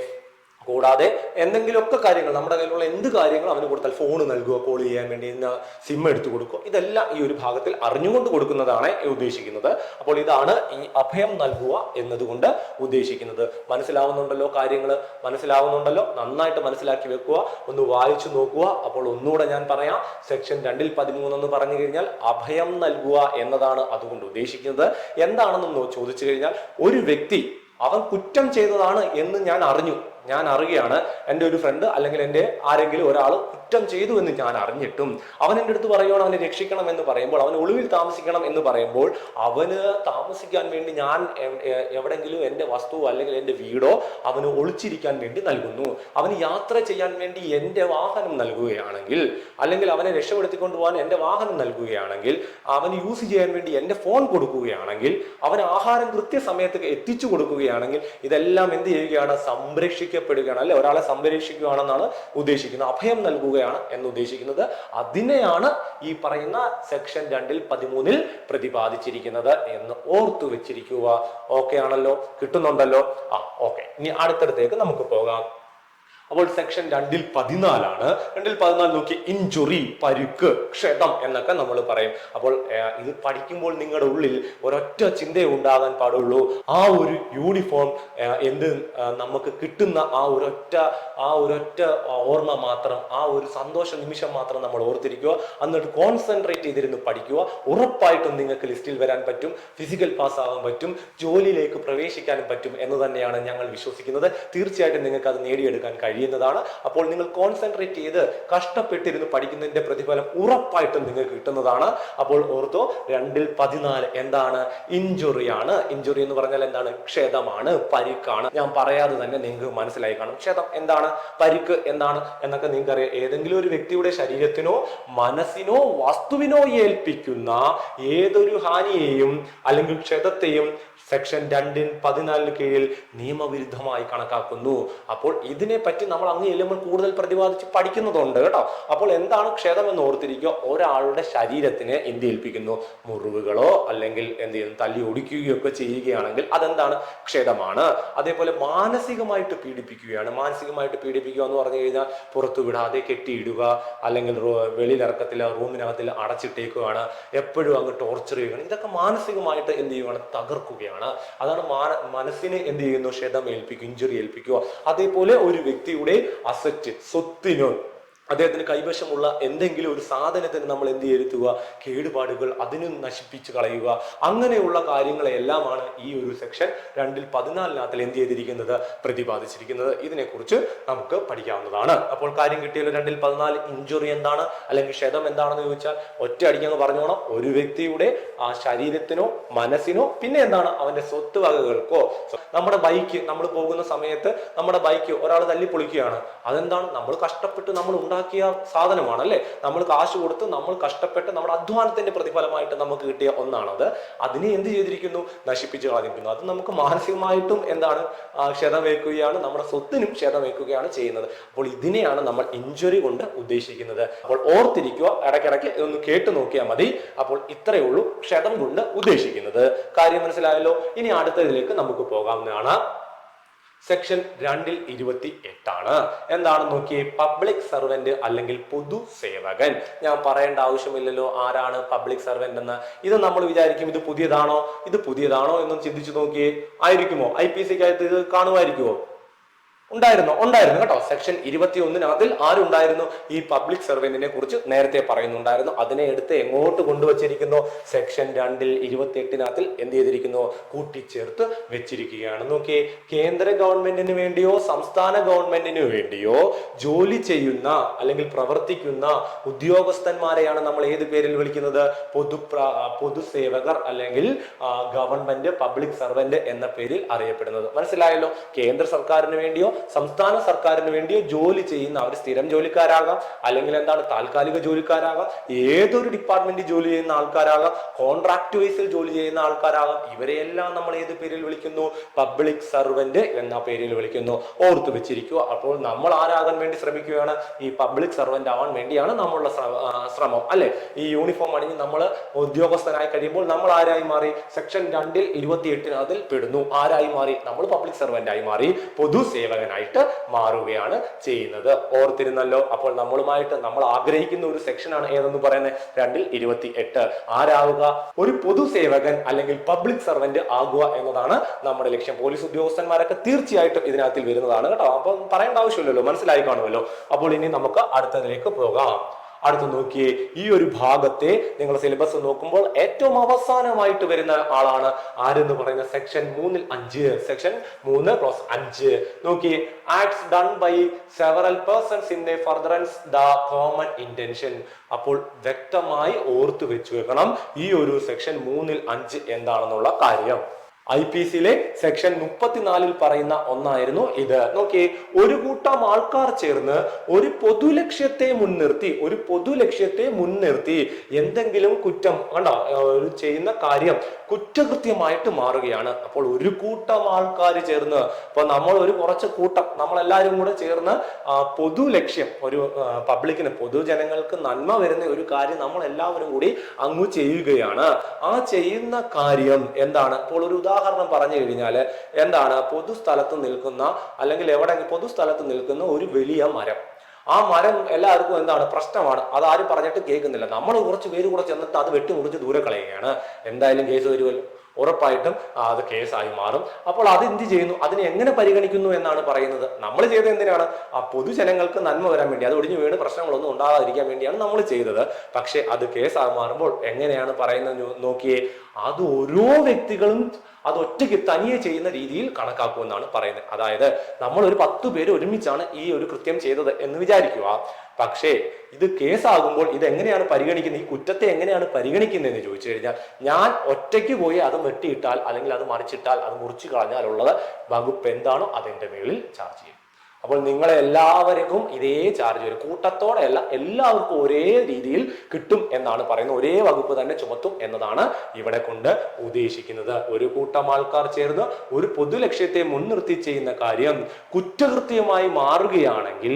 കൂടാതെ എന്തെങ്കിലുമൊക്കെ കാര്യങ്ങൾ നമ്മുടെ കയ്യിലുള്ള എന്ത് കാര്യങ്ങൾ അവന് കൊടുത്താൽ ഫോൺ നൽകുക കോൾ ചെയ്യാൻ വേണ്ടി ഇന്ന് സിം എടുത്തു കൊടുക്കുക. ഇതെല്ലാം ഈ ഒരു ഭാഗത്തിൽ അറിഞ്ഞുകൊണ്ട് കൊടുക്കുന്നതാണ് ഉദ്ദേശിക്കുന്നത്. അപ്പോൾ ഇതാണ് ഈ അഭയം നൽകുക എന്നതുകൊണ്ട് ഉദ്ദേശിക്കുന്നത്. മനസ്സിലാവുന്നുണ്ടല്ലോ കാര്യങ്ങൾ മനസ്സിലാവുന്നുണ്ടല്ലോ? നന്നായിട്ട് മനസ്സിലാക്കി വെക്കുക. ഒന്ന് വായിച്ചു നോക്കുക. അപ്പോൾ ഒന്നുകൂടെ ഞാൻ പറയാം. സെക്ഷൻ രണ്ടിൽ പതിമൂന്ന് എന്ന് പറഞ്ഞു കഴിഞ്ഞാൽ അഭയം നൽകുക എന്നതാണ് അതുകൊണ്ട് ഉദ്ദേശിക്കുന്നത്. എന്താണെന്ന് ചോദിച്ചു കഴിഞ്ഞാൽ ഒരു വ്യക്തി അവൻ കുറ്റം ചെയ്തതാണ് എന്ന് ഞാൻ അറിഞ്ഞു. ഞാൻ അറിയുകയാണ് എന്റെ ഒരു ഫ്രണ്ട് അല്ലെങ്കിൽ എന്റെ ആരെങ്കിലും ഒരാൾ കുറ്റം ചെയ്തു എന്ന് ഞാൻ അറിഞ്ഞിട്ടും അവൻ എന്റെ അടുത്ത് പറയുകയാണ് അവനെ രക്ഷിക്കണം എന്ന് പറയുമ്പോൾ അവൻ ഒളിവിൽ താമസിക്കണം എന്ന് പറയുമ്പോൾ അവന് താമസിക്കാൻ വേണ്ടി ഞാൻ എവ്- എവിടെങ്കിലും എന്റെ വസ്തുവോ അല്ലെങ്കിൽ എന്റെ വീടോ അവന് ഒളിച്ചിരിക്കാൻ വേണ്ടി നൽകുന്നു. അവന് യാത്ര ചെയ്യാൻ വേണ്ടി എന്റെ വാഹനം നൽകുകയാണെങ്കിൽ അല്ലെങ്കിൽ അവനെ രക്ഷപ്പെടുത്തിക്കൊണ്ട് പോകാൻ എന്റെ വാഹനം നൽകുകയാണെങ്കിൽ അവന് യൂസ് ചെയ്യാൻ വേണ്ടി എന്റെ ഫോൺ കൊടുക്കുകയാണെങ്കിൽ അവൻ ആഹാരം കൃത്യസമയത്ത് എത്തിച്ചു കൊടുക്കുകയാണെങ്കിൽ ഇതെല്ലാം എന്ത് ചെയ്യുകയാണ്? സംരക്ഷിക്കപ്പെടുകയാണ് അല്ലെ? ഒരാളെ സംരക്ഷിക്കുകയാണെന്നാണ് ഉദ്ദേശിക്കുന്നത്. അഭയം നൽകുകയാണ് എന്ന് ഉദ്ദേശിക്കുന്നത് അതിനെയാണ് ഈ പറയുന്ന സെക്ഷൻ രണ്ടിൽ പതിമൂന്നിൽ പ്രതിപാദിച്ചിരിക്കുന്നത് എന്ന് ഓർത്തു വെച്ചിരിക്കുക. ഓക്കെ ആണല്ലോ? കിട്ടുന്നുണ്ടല്ലോ? ആ ഓക്കെ ഇനി അടുത്തടുത്തേക്ക് നമുക്ക് പോകാം. അപ്പോൾ സെക്ഷൻ രണ്ടിൽ പതിനാലാണ്. രണ്ടിൽ പതിനാല് നോക്കി ഇഞ്ചുറി പരുക്ക് ക്ഷതം എന്നൊക്കെ നമ്മൾ പറയും. അപ്പോൾ ഇത് പഠിക്കുമ്പോൾ നിങ്ങളുടെ ഉള്ളിൽ ഒരൊറ്റ ചിന്തയെ ഉണ്ടാകാൻ പാടുള്ളൂ. ആ ഒരു യൂണിഫോം എന്ത് നമുക്ക് കിട്ടുന്ന ആ ഒരൊറ്റ ആ ഒരൊറ്റ ഓർമ്മ മാത്രം ആ ഒരു സന്തോഷ നിമിഷം മാത്രം നമ്മൾ ഓർത്തിരിക്കുക. എന്നിട്ട് കോൺസെൻട്രേറ്റ് ചെയ്തിരുന്ന് പഠിക്കുക. ഉറപ്പായിട്ടും നിങ്ങൾക്ക് ലിസ്റ്റിൽ വരാൻ പറ്റും ഫിസിക്കൽ പാസ് ആകാൻ പറ്റും ജോലിയിലേക്ക് പ്രവേശിക്കാനും പറ്റും എന്ന് തന്നെയാണ് ഞങ്ങൾ വിശ്വസിക്കുന്നത്. തീർച്ചയായിട്ടും നിങ്ങൾക്ക് അത് നേടിയെടുക്കാൻ കഴിയുന്നതാണ്. അപ്പോൾ നിങ്ങൾ കോൺസെൻട്രേറ്റ് ചെയ്ത് കഷ്ടപ്പെട്ടിരുന്ന് പഠിക്കുന്നതിന്റെ പ്രതിഫലം ഉറപ്പായിട്ടും നിങ്ങൾക്ക് കിട്ടുന്നതാണ്. അപ്പോൾ ഓർത്തോ രണ്ടിൽ പതിനാല് എന്താണ്? ഇഞ്ചുറിയാണ് ഇഞ്ചുറി എന്ന് പറഞ്ഞാൽ എന്താണ്? ക്ഷതമാണ് പരിക്കാണ്. ഞാൻ പറയാതെ തന്നെ നിങ്ങൾക്ക് മനസ്സിലായി കാണും. ക്ഷതം എന്താണ്? പരിക്ക് എന്താണ്? എന്നൊക്കെ നിങ്ങൾക്ക് അറിയാം ഏതെങ്കിലും ഒരു വ്യക്തിയുടെ ശരീരത്തിനോ മനസ്സിനോ വസ്തുവിനോ ഏൽപ്പിക്കുന്ന ഏതൊരു ഹാനിയെയും അല്ലെങ്കിൽ ക്ഷതത്തെയും സെക്ഷൻ രണ്ടിൻ പതിനാലിന് കീഴിൽ നിയമവിരുദ്ധമായി കണക്കാക്കുന്നു. അപ്പോൾ ഇതിനെ പറ്റി നമ്മൾ അങ്ങ് ചെല്ലുമ്പോൾ കൂടുതൽ പ്രതിപാദിച്ച് പഠിക്കുന്നതുണ്ട് കേട്ടോ. അപ്പോൾ എന്താണ് ക്ഷതം എന്ന് ഓർത്തിരിക്കുക? ഒരാളുടെ ശരീരത്തിനെ എന്ത് ഏൽപ്പിക്കുന്നു? മുറിവുകളോ അല്ലെങ്കിൽ എന്ത് ചെയ്യുന്നു തല്ലി ഒടിക്കുകയോ ഒക്കെ ചെയ്യുകയാണെങ്കിൽ അതെന്താണ്? ക്ഷതമാണ്. അതേപോലെ മാനസികമായിട്ട് പീഡിപ്പിക്കുകയാണ്. മാനസികമായിട്ട് പീഡിപ്പിക്കുക എന്ന് പറഞ്ഞു കഴിഞ്ഞാൽ പുറത്തു വിടാതെ കെട്ടിയിടുക അല്ലെങ്കിൽ വെളിയിലിറക്കത്തിൽ റൂമിനകത്തിൽ അടച്ചിട്ടേക്കുകയാണ് എപ്പോഴും അങ്ങ് ടോർച്ചർ ചെയ്യുകയാണ്. ഇതൊക്കെ മാനസികമായിട്ട് എന്ത് ചെയ്യുകയാണ് തകർക്കുകയാണ്. അതാണ് മാന മനസ്സിനെ എന്ത് ചെയ്യുന്നു? ക്ഷതം ഏൽപ്പിക്കും ഇഞ്ചുറി ഏൽപ്പിക്കുക. അതേപോലെ ഒരു വ്യക്തിയുടെ അസറ്റ് സ്വത്തിനോ അദ്ദേഹത്തിന് കൈവശമുള്ള എന്തെങ്കിലും ഒരു സാധനത്തിന് നമ്മൾ എന്ത് ചെയ്തുക കേടുപാടുകൾ അതിനും നശിപ്പിച്ച് കളയുക. അങ്ങനെയുള്ള കാര്യങ്ങളെല്ലാമാണ് ഈ ഒരു സെക്ഷൻ രണ്ടിൽ പതിനാലിനകത്തിൽ എന്ത് ചെയ്തിരിക്കുന്നത്? പ്രതിപാദിച്ചിരിക്കുന്നത്. ഇതിനെക്കുറിച്ച് നമുക്ക് പഠിക്കാവുന്നതാണ്. അപ്പോൾ കാര്യം കിട്ടിയാലും രണ്ടിൽ പതിനാല്. ഇഞ്ചുറി എന്താണ്? അല്ലെങ്കിൽ ക്ഷതം എന്താണെന്ന് ചോദിച്ചാൽ ഒറ്റ അടിക്കങ്ങ് പറഞ്ഞോണം. ഒരു വ്യക്തിയുടെ ആ ശരീരത്തിനോ മനസ്സിനോ പിന്നെ എന്താണ്? അവന്റെ സ്വത്ത് വകകൾക്കോ. നമ്മുടെ ബൈക്ക് നമ്മൾ പോകുന്ന സമയത്ത് നമ്മുടെ ബൈക്ക് ഒരാൾ തല്ലി പൊളിക്കുകയാണ് അതെന്താണ്? നമ്മൾ കഷ്ടപ്പെട്ട് നമ്മൾ ഉണ്ടാക്കിയ സാധനമാണ് അല്ലെ നമ്മൾ കാശ് കൊടുത്ത് നമ്മൾ കഷ്ടപ്പെട്ട് നമ്മുടെ അധ്വാനത്തിന്റെ പ്രതിഫലമായിട്ട് നമുക്ക് കിട്ടിയ ഒന്നാണത്. അതിനെ എന്ത് ചെയ്തിരിക്കുന്നു? നശിപ്പിച്ച് കളഞ്ഞിരിക്കുന്നു. അത് നമുക്ക് മാനസികമായിട്ടും എന്താണ് ആ, വയ്ക്കുകയാണ് നമ്മുടെ സ്വത്തിനും ക്ഷതമേൽക്കുകയാണ് ചെയ്യുന്നത്. അപ്പോൾ ഇതിനെയാണ് നമ്മൾ ഇഞ്ചുറി കൊണ്ട് ഉദ്ദേശിക്കുന്നത്. അപ്പോൾ ഓർത്തിരിക്കുക ഇടയ്ക്കിടയ്ക്ക് ഇതൊന്ന് കേട്ട് നോക്കിയാൽ മതി. അപ്പോൾ ഇത്രയേ ഉള്ളൂ ക്ഷതം കൊണ്ട് ഉദ്ദേശിക്കുന്നത്. കാര്യം മനസ്സിലായല്ലോ? ഇനി അടുത്തതിലേക്ക് നമുക്ക് പോകാവുന്നതാണ്. സെക്ഷൻ രണ്ടിൽ ഇരുപത്തി എട്ടാണ് എന്താണെന്ന് നോക്കിയേ? പബ്ലിക് സർവന്റ് അല്ലെങ്കിൽ പൊതു സേവകൻ. ഞാൻ പറയേണ്ട ആവശ്യമില്ലല്ലോ ആരാണ് പബ്ലിക് സർവന്റ് എന്ന് ഇത് നമ്മൾ വിചാരിക്കും ഇത് പുതിയതാണോ? ഇത് പുതിയതാണോ എന്നും ചിന്തിച്ചു നോക്കിയേ. ആയിരിക്കുമോ? ഐ പി സിക്കകത്ത് ഇത് കാണുമായിരിക്കുമോ? ഉണ്ടായിരുന്നു ഉണ്ടായിരുന്നു കേട്ടോ. സെക്ഷൻ ഇരുപത്തി ഒന്നിനകത്തിൽ ആരുണ്ടായിരുന്നു? ഈ പബ്ലിക് സർവന്റിനെ കുറിച്ച് നേരത്തെ പറയുന്നുണ്ടായിരുന്നു. അതിനെ എടുത്ത് എങ്ങോട്ട് കൊണ്ടുവച്ചിരിക്കുന്നു? സെക്ഷൻ രണ്ടിൽ ഇരുപത്തി എട്ടിനകത്തിൽ എന്ത് ചെയ്തിരിക്കുന്നു? കൂട്ടിച്ചേർത്ത് വെച്ചിരിക്കുകയാണ്. നോക്കിയേ കേന്ദ്ര ഗവൺമെന്റിന് വേണ്ടിയോ സംസ്ഥാന ഗവൺമെന്റിന് വേണ്ടിയോ ജോലി ചെയ്യുന്ന അല്ലെങ്കിൽ പ്രവർത്തിക്കുന്ന ഉദ്യോഗസ്ഥന്മാരെയാണ് നമ്മൾ ഏത് പേരിൽ വിളിക്കുന്നത്? പൊതു പൊതുസേവകർ അല്ലെങ്കിൽ ഗവൺമെന്റ് പബ്ലിക് സർവന്റ് എന്ന പേരിൽ അറിയപ്പെടുന്നത്. മനസ്സിലായല്ലോ? കേന്ദ്ര സർക്കാരിന് വേണ്ടിയോ സംസ്ഥാന സർക്കാരിന് വേണ്ടിയോ ജോലി ചെയ്യുന്ന അവർ സ്ഥിരം ജോലിക്കാരാകാം. അല്ലെങ്കിൽ എന്താണ് താൽക്കാലിക ജോലിക്കാരാകാം. ഏതൊരു ഡിപ്പാർട്ട്മെന്റിൽ ജോലി ചെയ്യുന്ന ആൾക്കാരാകാം. കോൺട്രാക്ട് വൈസിൽ ജോലി ചെയ്യുന്ന ആൾക്കാരാകാം. ഇവരെയെല്ലാം നമ്മൾ ഏത് പേരിൽ വിളിക്കുന്നു? പബ്ലിക് സർവന്റ് എന്ന പേരിൽ വിളിക്കുന്നു. ഓർത്തു വെച്ചിരിക്കുക. അപ്പോൾ നമ്മൾ ആരാകാൻ വേണ്ടി ശ്രമിക്കുകയാണ്? ഈ പബ്ലിക് സർവന്റ് ആവാൻ വേണ്ടിയാണ് നമ്മളുടെ ശ്രമം. അല്ലെ? ഈ യൂണിഫോം അണിഞ്ഞ് നമ്മൾ ഉദ്യോഗസ്ഥനായി കഴിയുമ്പോൾ നമ്മൾ ആരായി മാറി? സെക്ഷൻ രണ്ടിൽ ഇരുപത്തി അതിൽ പെടുന്നു. ആരായി മാറി? നമ്മൾ പബ്ലിക് സർവന്റ് ആയി മാറി. പൊതുസേവകനായിട്ട് മാറുകയാണ് ചെയ്യുന്നത്. ഓർത്തിരുന്നല്ലോ അപ്പോൾ നമ്മളുമായിട്ട് നമ്മൾ ആഗ്രഹിക്കുന്ന ഒരു സെക്ഷനാണ് ഏതെന്ന് പറയുന്നത് രണ്ടിൽ ഇരുപത്തി എട്ട് ആരാവുക? ഒരു പൊതുസേവകൻ അല്ലെങ്കിൽ പബ്ലിക് സർവന്റ് ആകുക എന്നതാണ് നമ്മുടെ ലക്ഷ്യം. പോലീസ് ഉദ്യോഗസ്ഥന്മാരൊക്കെ തീർച്ചയായിട്ടും ഇതിനകത്തിൽ വരുന്നതാണ് കേട്ടോ. അപ്പൊ പറയേണ്ട ആവശ്യമില്ലല്ലോ മനസ്സിലായി കാണുമല്ലോ. അപ്പോൾ ഇനി നമുക്ക് അടുത്തതിലേക്ക് പോകാം. അടുത്ത് നോക്കിയേ ഈ ഒരു ഭാഗത്തെ നിങ്ങൾ സിലബസ് നോക്കുമ്പോൾ ഏറ്റവും അവസാനമായിട്ട് വരുന്ന ആളാണ് ആരെന്ന് പറയുന്ന സെക്ഷൻ മൂന്നിൽ അഞ്ച്. സെക്ഷൻ മൂന്ന് പ്ലസ് അഞ്ച്. നോക്കി acts done by several persons in the furtherance the common intention അപ്പോൾ വ്യക്തമായി ഓർത്തു വെച്ചു വെക്കണം ഈ ഒരു സെക്ഷൻ മൂന്നിൽ അഞ്ച് എന്താണെന്നുള്ള കാര്യം. ഐ പി സിയിലെ സെക്ഷൻ മുപ്പത്തിനാലിൽ പറയുന്ന ഒന്നായിരുന്നു ഇത്. നോക്കിയേ ഒരു കൂട്ടം ആൾക്കാർ ചേർന്ന് ഒരു പൊതു ലക്ഷ്യത്തെ മുൻനിർത്തി ഒരു പൊതു ലക്ഷ്യത്തെ മുൻനിർത്തി എന്തെങ്കിലും കുറ്റം കണ്ടോ ചെയ്യുന്ന കാര്യം കുറ്റകൃത്യമായിട്ട് മാറുകയാണ്. അപ്പോൾ ഒരു കൂട്ടം ആൾക്കാർ ചേർന്ന് ഇപ്പൊ നമ്മൾ ഒരു കുറച്ച് കൂട്ടം നമ്മളെല്ലാവരും കൂടെ ചേർന്ന് പൊതു ലക്ഷ്യം ഒരു പബ്ലിക്കിന് പൊതുജനങ്ങൾക്ക് നന്മ വരുന്ന ഒരു കാര്യം നമ്മൾ എല്ലാവരും കൂടി അങ്ങ് ചെയ്യുകയാണ്. ആ ചെയ്യുന്ന കാര്യം എന്താണ്? ഇപ്പോൾ ഒരു ഉദാഹരണം പറഞ്ഞു കഴിഞ്ഞാൽ എന്താണ്? പൊതുസ്ഥലത്ത് നിൽക്കുന്ന അല്ലെങ്കിൽ എവിടെ പൊതുസ്ഥലത്ത് നിൽക്കുന്ന ഒരു വലിയ മരം. ആ മരം എല്ലാവർക്കും എന്താണ്? പ്രശ്നമാണ്. അത് ആരും പറഞ്ഞിട്ട് കേൾക്കുന്നില്ല. നമ്മൾ കുറച്ച് പേര് കൂടെ ചെന്നിട്ട് അത് വെട്ടിമുറിച്ച് ദൂരെ കളയുകയാണ്. എന്തായാലും കേസ് വരുമല്ലോ. ഉറപ്പായിട്ടും അത് കേസായി മാറും. അപ്പോൾ അത് എന്ത് ചെയ്യുന്നു? അതിനെ എങ്ങനെ പരിഗണിക്കുന്നു എന്നാണ് പറയുന്നത്. നമ്മൾ ചെയ്തത് എന്തിനാണ്? ആ പൊതുജനങ്ങൾക്ക് നന്മ വരാൻ വേണ്ടി അത് ഒടിഞ്ഞു വീണ് പ്രശ്നങ്ങളൊന്നും ഉണ്ടാകാതിരിക്കാൻ വേണ്ടിയാണ് നമ്മൾ ചെയ്തത്. പക്ഷേ അത് കേസായി മാറുമ്പോൾ എങ്ങനെയാണ് പറയുന്നത് നോക്കിയേ? അത് ഓരോ വ്യക്തികളും അത് ഒറ്റയ്ക്ക് തനിയെ ചെയ്യുന്ന രീതിയിൽ കണക്കാക്കുമെന്നാണ് പറയുന്നത്. അതായത് നമ്മൾ ഒരു പത്ത് പേര് ഒരുമിച്ചാണ് ഈ ഒരു കൃത്യം ചെയ്തത് എന്ന് വിചാരിക്കുക. പക്ഷേ ഇത് കേസാകുമ്പോൾ ഇത് എങ്ങനെയാണ് പരിഗണിക്കുന്നത്? ഈ കുറ്റത്തെ എങ്ങനെയാണ് പരിഗണിക്കുന്നതെന്ന് ചോദിച്ചു കഴിഞ്ഞാൽ ഞാൻ ഒറ്റയ്ക്ക് പോയി അത് വെട്ടിയിട്ടാൽ അല്ലെങ്കിൽ അത് മറിച്ചിട്ടാൽ അത് മുറിച്ചു കളഞ്ഞാലുള്ളത് വകുപ്പ് എന്താണോ അതെന്റെ മേളിൽ ചാർജ് ചെയ്യും. അപ്പോൾ നിങ്ങളെ എല്ലാവർക്കും ഇതേ ചാർജ് വരും കൂട്ടത്തോടെയല്ല എല്ലാവർക്കും ഒരേ രീതിയിൽ കിട്ടും എന്നാണ് പറയുന്നത്. ഒരേ വകുപ്പ് തന്നെ ചുമത്തും എന്നതാണ് ഇവിടെ കൊണ്ട് ഉദ്ദേശിക്കുന്നത്. ഒരു കൂട്ടം ആൾക്കാർ ചേർന്ന് ഒരു പൊതു ലക്ഷ്യത്തെ മുൻനിർത്തി ചെയ്യുന്ന കാര്യം കുറ്റകൃത്യമായി മാറുകയാണെങ്കിൽ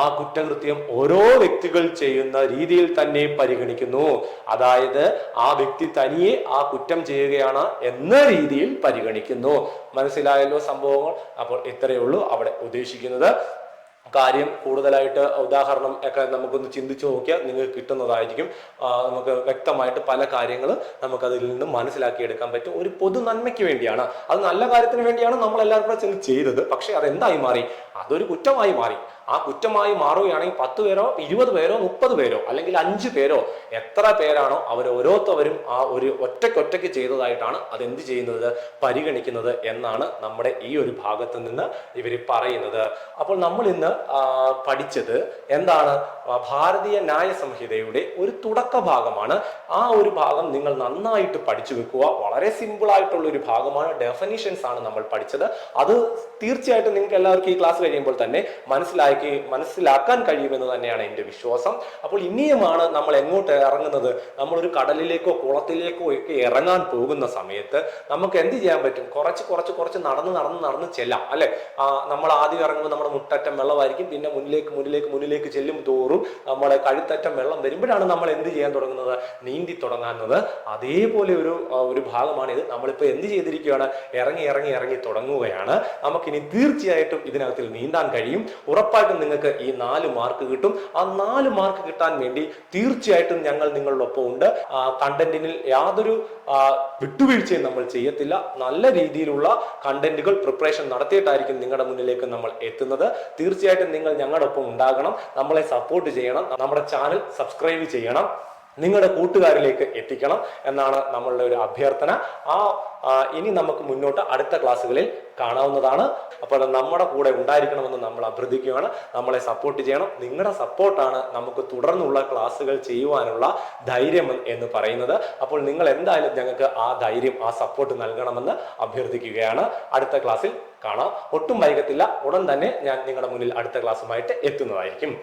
ആ കുറ്റകൃത്യം ഓരോ വ്യക്തികൾ ചെയ്യുന്ന രീതിയിൽ തന്നെ പരിഗണിക്കുന്നു. അതായത് ആ വ്യക്തി തനിയെ ആ കുറ്റം ചെയ്യുകയാണ് എന്ന രീതിയിൽ പരിഗണിക്കുന്നു. മനസ്സിലായല്ലോ സംഭവങ്ങൾ. അപ്പോൾ ഇത്രയേ ഉള്ളൂ അവിടെ ഉദ്ദേശിക്കുന്നത്. കാര്യം കൂടുതലായിട്ട് ഉദാഹരണം ഒക്കെ നമുക്കൊന്ന് ചിന്തിച്ചു നോക്കിയാൽ നിങ്ങൾക്ക് കിട്ടുന്നതായിരിക്കും. നമുക്ക് വ്യക്തമായിട്ട് പല കാര്യങ്ങൾ നമുക്കതിൽ നിന്ന് മനസ്സിലാക്കിയെടുക്കാൻ പറ്റും. ഒരു പൊതു നന്മയ്ക്ക് വേണ്ടിയാണ്. അത് നല്ല കാര്യത്തിന് വേണ്ടിയാണ് നമ്മൾ എല്ലാവരും കൂടെ ചെന്ന് ചെയ്തത്. പക്ഷെ അത് എന്തായി മാറി? അതൊരു കുറ്റമായി മാറി. ആ കുറ്റമായി മാറുകയാണെങ്കിൽ പത്ത് പേരോ ഇരുപത് പേരോ മുപ്പത് പേരോ അല്ലെങ്കിൽ അഞ്ച് പേരോ എത്ര പേരാണോ അവർ ഓരോരുത്തവരും ആ ഒരു ഒറ്റയ്ക്കൊറ്റയ്ക്ക് ചെയ്തതായിട്ടാണ് അതെന്ത് ചെയ്യുന്നത് പരിഗണിക്കുന്നത് എന്നാണ് നമ്മുടെ ഈ ഒരു ഭാഗത്ത് നിന്ന് ഇവർ പറയുന്നത്. അപ്പോൾ നമ്മൾ ഇന്ന് പഠിച്ചത് എന്താണ്? ഭാരതീയ ന്യായ സംഹിതയുടെ ഒരു തുടക്ക ഭാഗമാണ്. ആ ഒരു ഭാഗം നിങ്ങൾ നന്നായിട്ട് പഠിച്ചു വെക്കുക. വളരെ സിമ്പിൾ ആയിട്ടുള്ള ഒരു ഭാഗമാണ്. ഡെഫിനിഷൻസ് ആണ് നമ്മൾ പഠിച്ചത്. അത് തീർച്ചയായിട്ടും നിങ്ങൾക്ക് എല്ലാവർക്കും ഈ ക്ലാസ് കഴിയുമ്പോൾ തന്നെ മനസ്സിലാക്കി മനസ്സിലാക്കാൻ കഴിയുമെന്ന് തന്നെയാണ് എന്റെ വിശ്വാസം. അപ്പോൾ ഇനിയുമാണ് നമ്മൾ എങ്ങോട്ട് ഇറങ്ങുന്നത്? നമ്മളൊരു കടലിലേക്കോ കുളത്തിലേക്കോ ഒക്കെ ഇറങ്ങാൻ പോകുന്ന സമയത്ത് നമുക്ക് എന്ത് ചെയ്യാൻ പറ്റും? കുറച്ച് കുറച്ച് കുറച്ച് നടന്ന് നടന്ന് നടന്ന് ചെല്ലാം അല്ലെ? നമ്മൾ ആദ്യം ഇറങ്ങുമ്പോൾ നമ്മുടെ മുട്ടറ്റം വെള്ളമായിരിക്കും പിന്നെ മുന്നിലേക്ക് മുന്നിലേക്ക് മുന്നിലേക്ക് ചെല്ലും തോറും നമ്മുടെ കഴുത്തറ്റം വെള്ളം വരുമ്പോഴാണ് നമ്മൾ എന്ത് ചെയ്യാൻ തുടങ്ങുന്നത്? നീന്തി തുടങ്ങുന്നത്. അതേപോലെ ഒരു ഒരു ഭാഗമാണ് ഇത്. നമ്മളിപ്പോൾ എന്ത് ചെയ്തിരിക്കുകയാണ്? ഇറങ്ങി ഇറങ്ങി ഇറങ്ങി തുടങ്ങുകയാണ്. നമുക്കിനി തീർച്ചയായിട്ടും ഇതിനകത്തിൽ നീന്താൻ കഴിയും. ഉറപ്പായിട്ടും നിങ്ങൾക്ക് ഈ നാല് മാർക്ക് കിട്ടും. ആ നാല് മാർക്ക് കിട്ടാൻ വേണ്ടി തീർച്ചയായിട്ടും ഞങ്ങൾ നിങ്ങളോടൊപ്പം ഉണ്ട് കണ്ടന്റിനിൽ യാതൊരു വിട്ടുവീഴ്ചയും നമ്മൾ ചെയ്യത്തില്ല. നല്ല രീതിയിലുള്ള കണ്ടന്റുകൾ പ്രിപ്പറേഷൻ നടത്തിയിട്ടായിരിക്കും നിങ്ങളുടെ മുന്നിലേക്ക് നമ്മൾ എത്തുന്നത്. തീർച്ചയായിട്ടും നിങ്ങൾ ഞങ്ങളുടെ ഒപ്പം ഉണ്ടാകണം. നമ്മളെ സപ്പോർട്ട് ചെയ്യണം. നമ്മുടെ ചാനൽ സബ്സ്ക്രൈബ് ചെയ്യണം. നിങ്ങളുടെ കൂട്ടുകാരിലേക്ക് എത്തിക്കണം എന്നാണ് നമ്മളുടെ ഒരു അഭ്യർത്ഥന. ആ ഇനി നമുക്ക് മുന്നോട്ട് അടുത്ത ക്ലാസ്സുകളിൽ കാണാവുന്നതാണ്. അപ്പോൾ നമ്മുടെ കൂടെ ഉണ്ടായിരിക്കണമെന്ന് നമ്മൾ അഭ്യർത്ഥിക്കുകയാണ്. നമ്മളെ സപ്പോർട്ട് ചെയ്യണം. നിങ്ങളുടെ സപ്പോർട്ടാണ് നമുക്ക് തുടർന്നുള്ള ക്ലാസ്സുകൾ ചെയ്യുവാനുള്ള ധൈര്യം എന്ന് പറയുന്നത്. അപ്പോൾ നിങ്ങൾ എന്തായാലും ഞങ്ങൾക്ക് ആ ധൈര്യം ആ സപ്പോർട്ട് നൽകണമെന്ന് അഭ്യർത്ഥിക്കുകയാണ്. അടുത്ത ക്ലാസ്സിൽ കാണാം. ഒട്ടും വൈകത്തില്ല. ഉടൻ തന്നെ ഞാൻ നിങ്ങളുടെ മുന്നിൽ അടുത്ത ക്ലാസ്സുമായിട്ട് എത്തുന്നതായിരിക്കും.